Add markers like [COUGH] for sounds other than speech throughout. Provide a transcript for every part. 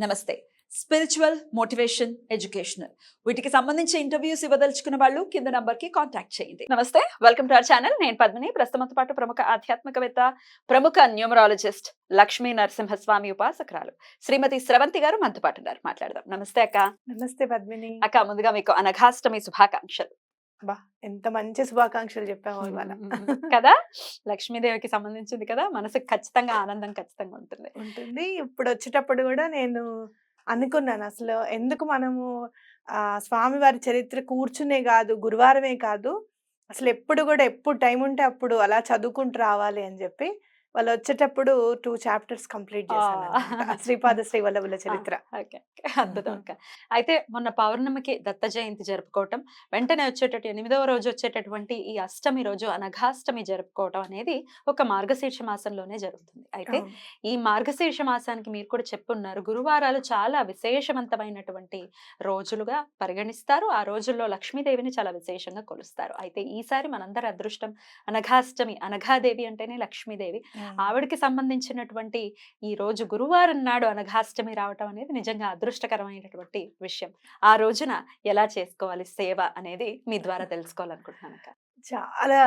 నమస్తే. Spiritual motivation educational వీటికి సంబంధించి ఇంటర్వ్యూస్ ఇవ్వదలుచుకున్న వాళ్ళు కింద నంబర్కి కాంటాక్ట్ చేయండి. నమస్తే వెల్కమ్ టు అవర్ ఛానల్ నేను పద్మిని ప్రస్తుతంతో పాటు ప్రముఖ ఆధ్యాత్మికవేత్త ప్రముఖ న్యూమరాలజిస్ట్ లక్ష్మీ నరసింహస్వామి ఉపాసకురాలు శ్రీమతి స్రవంతి గారు మనతో పాటు ఉన్నారు. మాట్లాడదాం. నమస్తే అక్క. నమస్తే పద్మిని. అక్క ముందుగా మీకు అనఘాష్టమి శుభాకాంక్షలు. బా ఎంత మంచి శుభాకాంక్షలు చెప్పావు ఇవాళ. [LAUGHS] కదా? లక్ష్మీదేవికి సంబంధించింది కదా? మనసుకు ఖచ్చితంగా ఆనందం ఖచ్చితంగా ఉంటుంది. ఉంటుంది. ఇప్పుడు వచ్చేటప్పుడు కూడా నేను అనుకున్నాను. అసలు ఎందుకు మనము ఆ స్వామివారి చరిత్ర కూర్చునే కాదు గురువారమే కాదు అసలు ఎప్పుడు కూడా ఎప్పుడు టైం ఉంటే అప్పుడు అలా చదువుకుంటూ రావాలి అని చెప్పి వాళ్ళు వచ్చేటప్పుడు టూ చాప్టర్స్ కంప్లీట్ చేశాను. శ్రీపాద శ్రీవల్లభుల చరిత్ర. ఓకే [LAUGHS] అద్భుతం అక్క అయితే మొన్న పౌర్ణమికి దత్త జయంతి జరుపుకోవటం వెంటనే వచ్చేటట్టు ఎనిమిదవ రోజు వచ్చేటటువంటి ఈ అష్టమి రోజు అనఘాష్టమి జరుపుకోవటం అనేది ఒక మార్గశీర్ష మాసంలోనే జరుగుతుంది. అయితే. ఈ మార్గశీర్ష మాసానికి మీరు కూడా చెప్పున్నారు గురువారాలు చాలా విశేషవంతమైనటువంటి రోజులుగా పరిగణిస్తారు. ఆ రోజుల్లో లక్ష్మీదేవిని చాలా విశేషంగా కొలుస్తారు. అయితే ఈసారి మనందరి అదృష్టం అనఘాష్టమి అనఘాదేవి అంటేనే లక్ష్మీదేవి. ఆవిడకి సంబంధించినటువంటి ఈ రోజు గురువారం నాడు అనఘాష్టమి రావటం అనేది నిజంగా అదృష్టకరమైనటువంటి విషయం. ఆ రోజున ఎలా చేసుకోవాలి సేవ అనేది మీ ద్వారా తెలుసుకోవాలనుకుంటున్నాను చాలా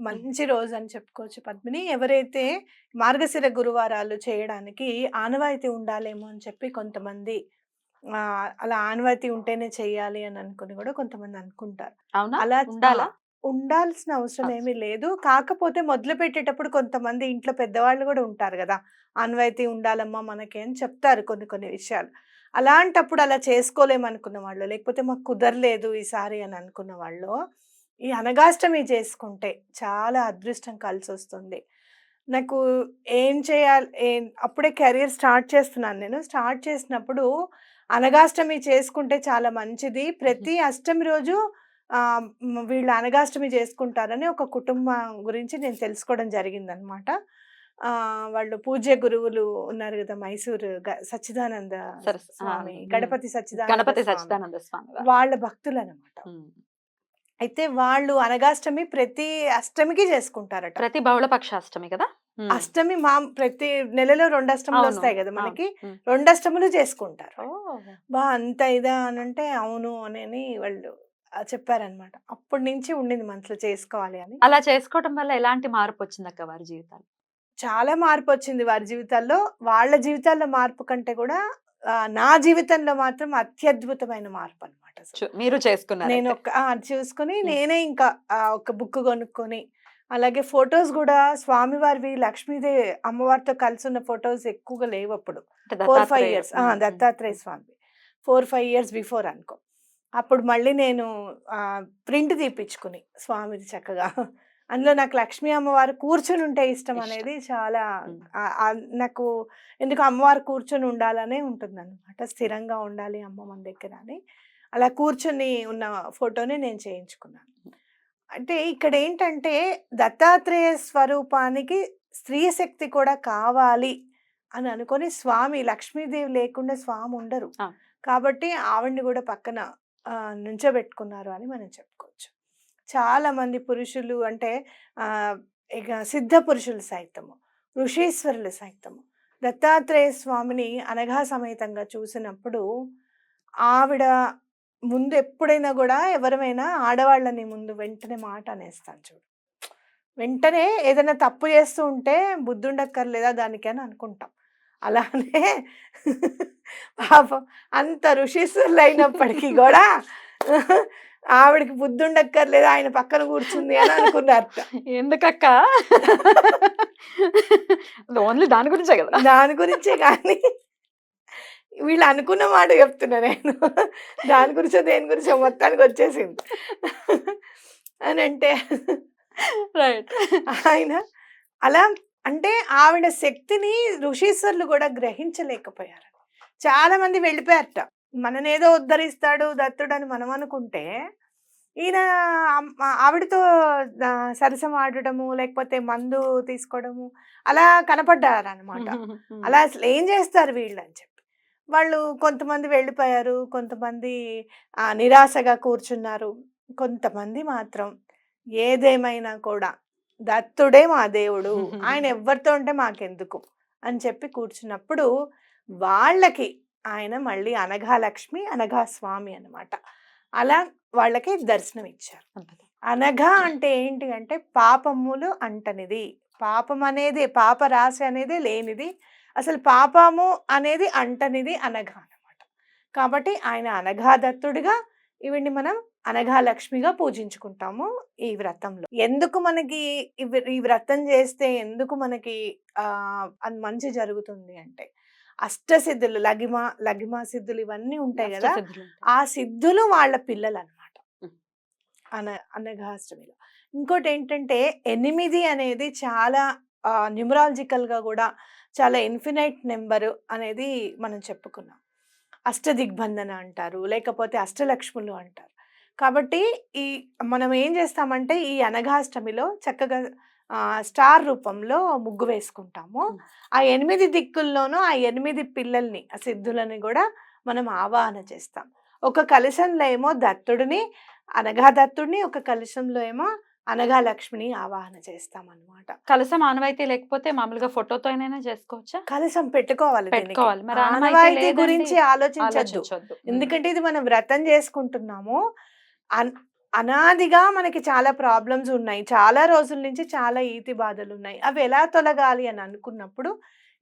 మంచి రోజు అని చెప్పుకోవచ్చు పద్మిని. ఎవరైతే మార్గశిర గురువారాలు చేయడానికి ఆనవాయితీ ఉండాలేమో అని చెప్పి కొంతమంది అలా ఆనవాయితీ ఉంటేనే చేయాలి అని అనుకుని కూడా కొంతమంది అనుకుంటారు. అవునా? అలా ఉండాలా? ఉండాల్సిన అవసరం. ఏమీ లేదు. కాకపోతే మొదలు పెట్టేటప్పుడు కొంతమంది ఇంట్లో పెద్దవాళ్ళు కూడా ఉంటారు కదా! ఆనవాయితీ ఉండాలమ్మా మనకి అని చెప్తారు కొన్ని కొన్ని విషయాలు. అలాంటప్పుడు అలా చేసుకోలేమనుకున్న వాళ్ళు లేకపోతే మాకు కుదరలేదు ఈసారి అని అనుకున్న వాళ్ళు ఈ అనగాష్టమి చేసుకుంటే చాలా అదృష్టం కలిసి వస్తుంది నాకు ఏం చేయాలి ఏం అప్పుడే కెరీర్ స్టార్ట్ చేస్తున్నాను నేను. స్టార్ట్ చేసినప్పుడు అనగాష్టమి చేసుకుంటే చాలా మంచిది. ప్రతి అష్టమి రోజు వీళ్ళు అనగాష్టమి చేసుకుంటారని ఒక కుటుంబం గురించి నేను తెలుసుకోవడం జరిగిందనమాట ఆ, వాళ్ళు పూజ్య గురువులు ఉన్నారు కదా మైసూరు సచ్చిదానంద స్వామి. గణపతి సచ్చిదానంద గణపతి. సచ్చిదానంద స్వామి. వాళ్ళ భక్తులు అనమాట. అయితే వాళ్ళు అనగాష్టమి ప్రతి అష్టమికి చేసుకుంటారట ప్రతి బహుళ పక్షాష్టమి కదా. అష్టమి మా ప్రతి నెలలో రెండు అష్టములు వస్తాయి కదా. మనకి. రెండు అష్టములు చేసుకుంటారు బా అంత ఇదా అని అంటే అవును అని వాళ్ళు చెప్పారనమాట అప్పటి నుంచి ఉండింది మనసులో చేసుకోవాలి అని అలా చేసుకోవటం వల్ల ఎలాంటి మార్పు వచ్చింది అక్క వారి జీవితాలు చాలా మార్పు వచ్చింది వారి జీవితాల్లో వాళ్ళ జీవితాల్లో మార్పు కంటే కూడా నా జీవితంలో మాత్రం అత్యద్భుతమైన మార్పు అనమాట మీరు చేసుకున్నారు నేను. ఒక చూసుకొని. నేనే ఇంకా ఒక బుక్ కొనుక్కొని అలాగే ఫొటోస్ కూడా స్వామివారివి లక్ష్మీదేవి అమ్మవారితో కలిసి ఉన్న ఫొటోస్ ఎక్కువగా లేవు అప్పుడు four five. Years. Dattatreya Swamy four five years before అనుకో అప్పుడు మళ్ళీ నేను ప్రింట్ తీపించుకుని స్వామిది చక్కగా. అందులో నాకు లక్ష్మీ అమ్మవారు కూర్చొని ఉంటే ఇష్టం. అనేది చాలా నాకు ఎందుకు అమ్మవారు కూర్చొని ఉండాలనే ఉంటుంది అనమాట స్థిరంగా ఉండాలి అమ్మ మన దగ్గర అని. అలా కూర్చొని ఉన్న ఫోటోని నేను చేయించుకున్నాను. అంటే ఇక్కడ ఏంటంటే దత్తాత్రేయ స్వరూపానికి స్త్రీ శక్తి కూడా కావాలి అని అనుకొని స్వామి లక్ష్మీదేవి లేకుండా స్వామి ఉండరు. కాబట్టి ఆవిడ్ని కూడా పక్కన నుంచోబెట్టుకున్నారు అని మనం చెప్పుకోవచ్చు. చాలామంది పురుషులు అంటే ఇక సిద్ధ పురుషులు సైతము ఋషీశ్వరులు సైతము దత్తాత్రేయ స్వామిని అనఘా సమేతంగా చూసినప్పుడు ఆవిడ ముందు ఎప్పుడైనా కూడా ఎవరమైనా ఆడవాళ్ళని ముందు వెంటనే మాట అనేస్తాను చూడు. వెంటనే ఏదైనా తప్పు చేస్తూ ఉంటే బుద్ధుండక్కర్లేదా దానికి అని అనుకుంటాం. అలానే పాపం అంత ఋషీశ్వరులు అయినప్పటికీ కూడా ఆవిడకి బుద్ధి ఉండక్కర్లేదు ఆయన పక్కన కూర్చుంది అని అనుకున్నారు. ఎందుకక్క? ఓన్లీ దాని గురించే కదా దాని గురించే కానీ వీళ్ళు అనుకున్న మాట చెప్తున్నా నేను. దాని గురించో దేని గురించో మొత్తానికి వచ్చేసింది. [LAUGHS] అని అంటే రైట్. ఆయన అలా అంటే ఆవిడ శక్తిని ఋషీశ్వరులు కూడా గ్రహించలేకపోయారు చాలా మంది వెళ్ళిపోయారట. మననేదో ఉద్ధరిస్తాడు దత్తుడు అని మనం అనుకుంటే ఈయన ఆవిడతో సరసం ఆడటము లేకపోతే మందు తీసుకోవడము అలా కనపడ్డారు అనమాట [LAUGHS] అలా అసలు ఏం చేస్తారు వీళ్ళు అని చెప్పి. వాళ్ళు కొంతమంది వెళ్ళిపోయారు కొంతమంది నిరాశగా కూర్చున్నారు. కొంతమంది మాత్రం ఏదేమైనా కూడా దత్తుడే మా దేవుడు. [LAUGHS] ఆయన ఎవరితో ఉంటే మాకెందుకు? అని చెప్పి కూర్చున్నప్పుడు వాళ్ళకి ఆయన మళ్ళీ అనఘాలక్ష్మి అనఘా స్వామి అన్నమాట. అలా వాళ్ళకి దర్శనం ఇచ్చారు. అనఘ అంటే ఏంటి అంటే పాపములు అంటనిది. పాపం అనేది పాప రాశి అనేది లేనిది. అసలు పాపము అనేది అంటనిది అనఘ అన్నమాట. కాబట్టి ఆయన అనఘా దత్తుడిగా ఈవిడ్ని మనం అనఘా లక్ష్మిగా పూజించుకుంటాము ఈ వ్రతంలో. ఎందుకు మనకి ఈ వ్రతం చేస్తే ఎందుకు మనకి అది మంచి జరుగుతుంది అంటే అష్టసిద్ధులు లగిమ లగిమ సిద్ధులు ఇవన్నీ ఉంటాయి కదా. ఆ సిద్ధులు వాళ్ళ పిల్లలు అనమాట. అన అనఘాష్టమిలో. ఇంకోటి ఏంటంటే ఎనిమిది అనేది చాలా న్యూమరాలజికల్గా కూడా చాలా ఇన్ఫినైట్ నెంబర్ అనేది మనం చెప్పుకున్నాం. అష్ట దిగ్బంధన అంటారు లేకపోతే అష్టలక్ష్ములు అంటారు. కాబట్టి ఈ మనం ఏం చేస్తామంటే ఈ అనఘాష్టమిలో చక్కగా స్టార్ రూపంలో ముగ్గు వేసుకుంటాము. ఆ ఎనిమిది దిక్కుల్లోనూ ఆ ఎనిమిది పిల్లల్ని ఆ సిద్ధులని కూడా మనం ఆవాహన చేస్తాం. ఒక కలశంలో ఏమో దత్తుడిని అనగా దత్తుడిని ఒక కలశంలో ఏమో అనగా లక్ష్మిని ఆవాహన చేస్తాం అన్నమాట కలసం ఆనవాయితీ లేకపోతే మామూలుగా ఫోటోతో అయినా చేసుకోవచ్చా? కలశం పెట్టుకోవాలి. పెట్టుకోవాలి. ఆనవాయితీ గురించి ఆలోచించద్దు. ఉమ్. ఎందుకంటే ఇది మనం వ్రతం చేసుకుంటున్నాము. అనాదిగా మనకి చాలా ప్రాబ్లమ్స్ ఉన్నాయి. చాలా రోజుల నుంచి చాలా ఈతి బాధలు ఉన్నాయి అవి ఎలా తొలగాలి అని అనుకున్నప్పుడు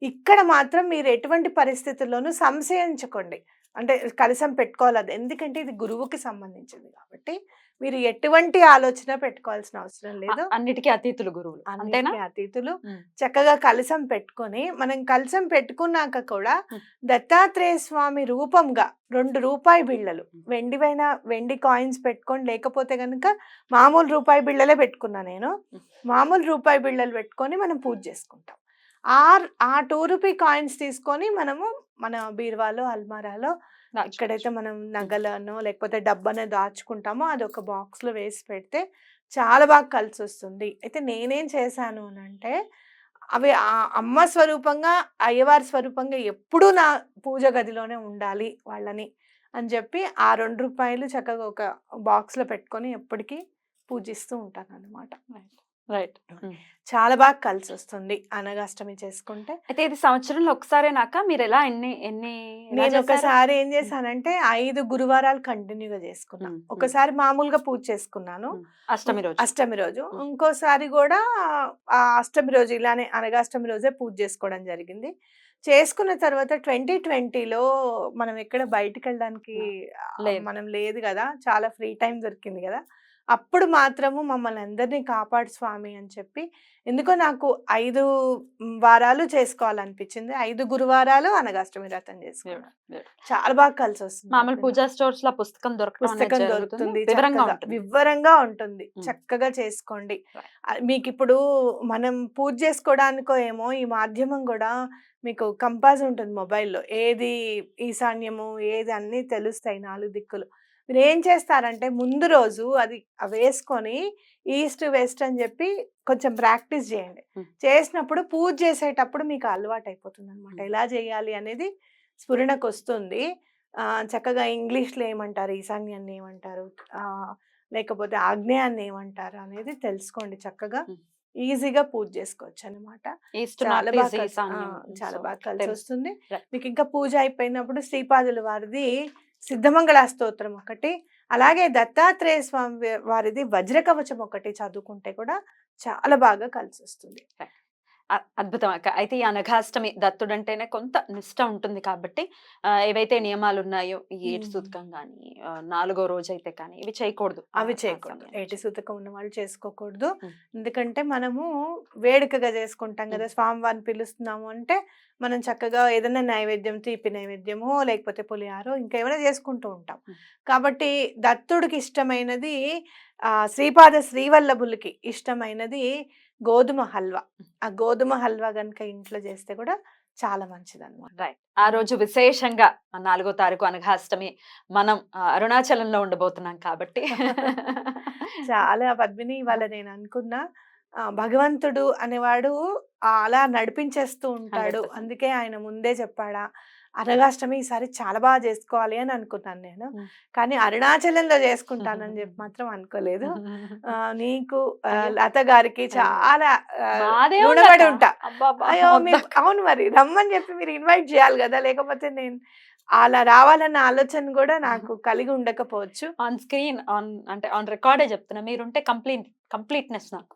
ఇక్కడ మాత్రం మీరు ఎటువంటి పరిస్థితుల్లోనూ సంశయించుకోండి. అంటే కలసం పెట్టుకోవాలి అది. ఎందుకంటే ఇది గురువుకి సంబంధించింది కాబట్టి మీరు ఎటువంటి ఆలోచన పెట్టుకోవాల్సిన అవసరం లేదు. అన్నిటికీ అతీతులు గురువులు. అంతేనా? అతిథులు ఉమ్. చక్కగా కలసం పెట్టుకొని మనం కలసం పెట్టుకున్నాక కూడా. దత్తాత్రేయ స్వామి రూపంగా రెండు రూపాయి బిళ్ళలు. వెండివైన వెండి కాయిన్స్ పెట్టుకొని లేకపోతే కనుక మామూలు రూపాయి బిళ్ళలే పెట్టుకున్నా నేను. మామూలు రూపాయి బిళ్ళలు పెట్టుకొని మనం పూజ చేసుకుంటాం. ఆ ఆ టూ రూపీ కాయిన్స్ తీసుకొని మనము మన బీరువాలో అల్మారాలో. ఎక్కడైతే మనం నగలను లేకపోతే డబ్బనే దాచుకుంటామో అది ఒక బాక్స్లో వేసి పెడితే చాలా బాగా కలిసి వస్తుంది అయితే నేనేం చేశాను అని అంటే అవి ఆ అమ్మ స్వరూపంగా అయ్యవారి స్వరూపంగా ఎప్పుడూ నా పూజ గదిలోనే ఉండాలి వాళ్ళని అని చెప్పి ఆ రెండు రూపాయలు చక్కగా ఒక బాక్స్లో పెట్టుకొని ఎప్పటికీ పూజిస్తూ ఉంటాను అనమాట రైట్. చాలా బాగా కలిసి వస్తుంది అనగాష్టమి చేసుకుంటే. అయితే ఇది సంవత్సరంలో ఒకసారేనాక మీరు ఎలా ఎన్ని ఎన్ని నేను? ఒకసారి ఏం చేశానంటే ఐదు గురువారాలు కంటిన్యూగా చేసుకున్నాను. ఒకసారి మామూలుగా పూజ చేసుకున్నాను. అష్టమి రోజు. అష్టమి రోజు. ఇంకోసారి కూడా ఆ అష్టమి రోజు ఇలానే అనగాష్టమి రోజే పూజ చేసుకోవడం జరిగింది. చేసుకున్న తర్వాత ట్వంటీ ట్వంటీలో మనం ఎక్కడ బయటికి వెళ్ళడానికి. మనం లేదు కదా! చాలా ఫ్రీ టైం దొరికింది కదా! అప్పుడు మాత్రము మమ్మల్ని అందరినీ కాపాడు స్వామి అని చెప్పి ఎందుకో నాకు ఐదు వారాలు చేసుకోవాలనిపించింది ఐదు గురువారాలు అనగాష్టమి వ్రతం చేసుకున్నాను. చాలా బాగా కలిసి వస్తుంది మామూలు. పూజా స్టోర్స్లో పుస్తకం దొరకడం అనేది పుస్తకం. దొరుకుతుంది వివరంగా ఉంటుంది. చక్కగా చేసుకోండి మీకు ఇప్పుడు మనం పూజ చేసుకోవడానికో ఏమో ఈ మాధ్యమం కూడా మీకు కంపాస్ ఉంటుంది మొబైల్లో ఏది ఈశాన్యము ఏది అన్నీ తెలుస్తాయి నాలుగు దిక్కులు మీరు ఏం చేస్తారంటే ముందు రోజు అది వేసుకొని ఈస్ట్ వెస్ట్ అని చెప్పి కొంచెం ప్రాక్టీస్ చేయండి. చేసినప్పుడు పూజ చేసేటప్పుడు మీకు అలవాటు అయిపోతుంది అనమాట. ఎలా చేయాలి అనేది స్ఫురణకు వస్తుంది చక్కగా ఇంగ్లీష్లో ఏమంటారు ఈశాన్యాన్ని ఏమంటారు ఆ, లేకపోతే ఆగ్నేయాన్ని ఏమంటారు అనేది తెలుసుకోండి చక్కగా. ఈజీగా పూజ చేసుకోవచ్చు అనమాట చాలా బాగా. చాలా బాగా కలిసి. వస్తుంది. మీకు ఇంకా పూజ అయిపోయినప్పుడు శ్రీపాదుల వారిది సిద్ధమంగళ స్తోత్రం ఒకటి. అలాగే దత్తాత్రేయ స్వామి వారిది వజ్రకవచం ఒకటి చదువుకుంటే కూడా చాలా బాగా కలిసి వస్తుంది అద్భుతం అక్క అయితే ఈ అనఘాష్టమి దత్తుడు అంటేనే కొంత నిష్ట ఉంటుంది కాబట్టి ఏవైతే నియమాలు ఉన్నాయో ఈ ఏటి. సూతకం కానీ నాలుగో రోజు అయితే కానీ ఇవి చేయకూడదు అవి చేయకూడదు. ఏటి సూతకం ఉన్న వాళ్ళు చేసుకోకూడదు. ఎందుకంటే మనము వేడుకగా చేసుకుంటాం కదా స్వామివారిని పిలుస్తున్నాము అంటే మనం చక్కగా ఏదైనా నైవేద్యం తీపి నైవేద్యమో లేకపోతే పులిహారో ఇంకా ఏమైనా చేసుకుంటూ ఉంటాం. కాబట్టి దత్తుడికి ఇష్టమైనది ఆ శ్రీపాద శ్రీవల్లభులకి ఇష్టమైనది గోధుమ హల్వా. ఆ గోధుమ హల్వా కనుక ఇంట్లో చేస్తే కూడా చాలా మంచిది అనమాట రైట్. ఆ రోజు విశేషంగా నాలుగో తారీఖు అనఘాష్టమి మనం అరుణాచలంలో ఉండబోతున్నాం కాబట్టి చాలా పద్మిని ఇవాళ [LAUGHS] నేను అనుకున్నా. ఆ, భగవంతుడు అనేవాడు అలా నడిపించేస్తూ ఉంటాడు. 100%. అందుకే ఆయన ముందే చెప్పాడా. అనగాష్టమి ఈసారి చాలా బాగా చేసుకోవాలి అని అనుకున్నాను నేను. కానీ అరుణాచలంలో చేసుకుంటానని [LAUGHS] చెప్పి మాత్రం అనుకోలేదు నీకు. లత గారికి చాలా రుణపడి. ఉంటా అయ్యో మీరు వద్దక్క. అవును మరి రమ్మని చెప్పి మీరు ఇన్వైట్ చేయాలి కదా లేకపోతే నేను అలా రావాలన్న ఆలోచన కూడా నాకు కలిగి ఉండకపోవచ్చు. ఆన్ స్క్రీన్ ఆన్ అంటే ఆన్ రికార్డే చెప్తున్నా మీరుంటే కంప్లీట్ కంప్లీట్నెస్ నాకు.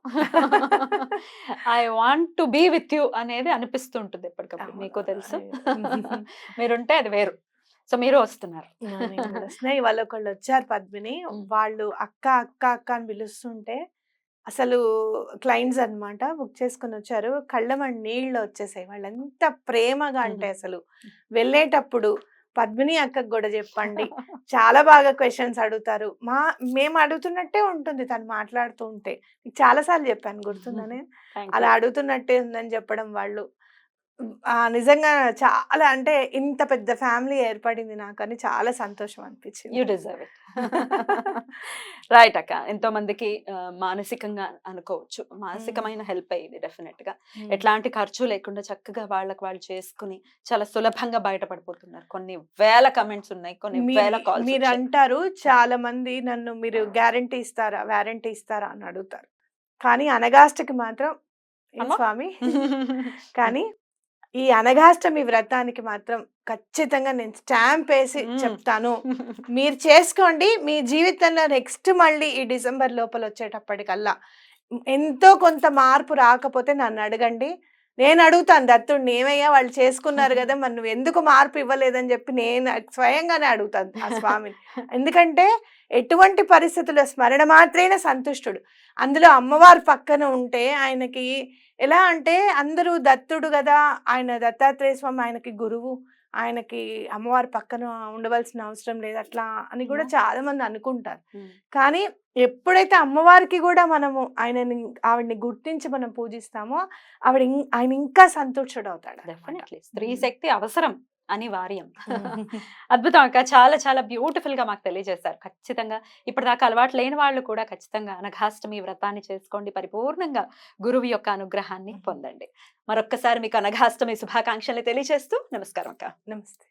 I want to be with you అనేది అనిపిస్తుంటుంది ఎప్పటికప్పుడు మీకు తెలుసు. [LAUGHS] మీరుంటే అది వేరు. సో మీరు వస్తున్నారు. నేను కూడా వస్తున్నా. ఇవాళ ఒకళ్ళు వచ్చారు పద్మిని. వాళ్ళు అక్క అక్క అక్క అని పిలుస్తుంటే అసలు క్లయింట్స్ అన్నమాట బుక్ చేసుకుని వచ్చారు. కళ్ళమని నీళ్ళు వచ్చేసాయి. వాళ్ళు ఎంత ప్రేమగా అంటే. అసలు వెళ్ళేటప్పుడు పద్మిని అక్కకు కూడా చెప్పండి చాలా బాగా క్వశ్చన్స్ అడుగుతారు. మా మేము అడుగుతున్నట్టే ఉంటుంది తను మాట్లాడుతూ ఉంటే. నీకు చాలా సార్లు చెప్పాను గుర్తుందని [LAUGHS] అలా. అడుగుతున్నట్టే ఉందని చెప్పడం వాళ్ళు. నిజంగా చాలా అంటే ఇంత పెద్ద ఫ్యామిలీ ఏర్పడింది నాకు అని చాలా సంతోషం అనిపించింది. You deserve it. రైట్ అక్క. ఎంతో మందికి మానసికంగా అనుకోవచ్చు. మానసికమైన హెల్ప్ అయ్యింది డెఫినెట్గా. ఎట్లాంటి ఖర్చు లేకుండా చక్కగా వాళ్ళకి వాళ్ళు చేసుకుని చాలా సులభంగా బయటపడిపోతున్నారు. కొన్ని వేల కమెంట్స్ ఉన్నాయి కొన్ని వేల కాల్స్ మీరు అంటారు చాలా మంది నన్ను మీరు గ్యారంటీ ఇస్తారా వారంటీ ఇస్తారా అని అడుగుతారు. కానీ అనగాష్టకి మాత్రం? స్వామి? [LAUGHS] కానీ ఈ అనగాష్టమి వ్రతానికి మాత్రం ఖచ్చితంగా నేను స్టాంప్ వేసి. చెప్తాను. [LAUGHS] మీరు చేసుకోండి. మీ జీవితంలో నెక్స్ట్ మళ్ళీ ఈ డిసెంబర్ లోపల వచ్చేటప్పటికల్లా. ఎంతో కొంత మార్పు రాకపోతే నన్ను అడగండి. నేను అడుగుతాను దత్తుడిని ఏమయ్యా వాళ్ళు చేసుకున్నారు [LAUGHS] కదా మరి నువ్వు ఎందుకు మార్పు ఇవ్వలేదని చెప్పి నేను స్వయంగానే అడుగుతాను ఆ స్వామిని. [LAUGHS] ఎందుకంటే ఎటువంటి పరిస్థితుల్లో స్మరణ మాత్రమే సంతుష్టుడు. అందులో అమ్మవారు పక్కన ఉంటే ఆయనకి ఎలా అంటే అందరూ దత్తుడు కదా ఆయన దత్తాత్రేయ స్వామి ఆయనకి గురువు. ఆయనకి అమ్మవారి పక్కన ఉండవలసిన అవసరం లేదు అట్లా అని కూడా. చాలా మంది అనుకుంటారు కానీ ఎప్పుడైతే అమ్మవారికి కూడా మనము ఆయనని ఆవిడని గుర్తించి మనం పూజిస్తామో ఆవిడ ఆయన ఇంకా సంతుష్టుడు అవుతాడు డెఫినెట్లీ. స్త్రీ శక్తి అవసరం. అనివార్యం. [LAUGHS] అద్భుతం అక్క. చాలా చాలా బ్యూటిఫుల్గా మాకు తెలియజేశారు. ఖచ్చితంగా ఇప్పటిదాకా అలవాటు లేని వాళ్ళు కూడా ఖచ్చితంగా అనఘాష్టమి వ్రతాన్ని చేసుకోండి. పరిపూర్ణంగా గురువు యొక్క అనుగ్రహాన్ని పొందండి. మరొక్కసారి మీకు అనఘాష్టమి శుభాకాంక్షలు తెలియజేస్తూ నమస్కారం అక్క. నమస్తే.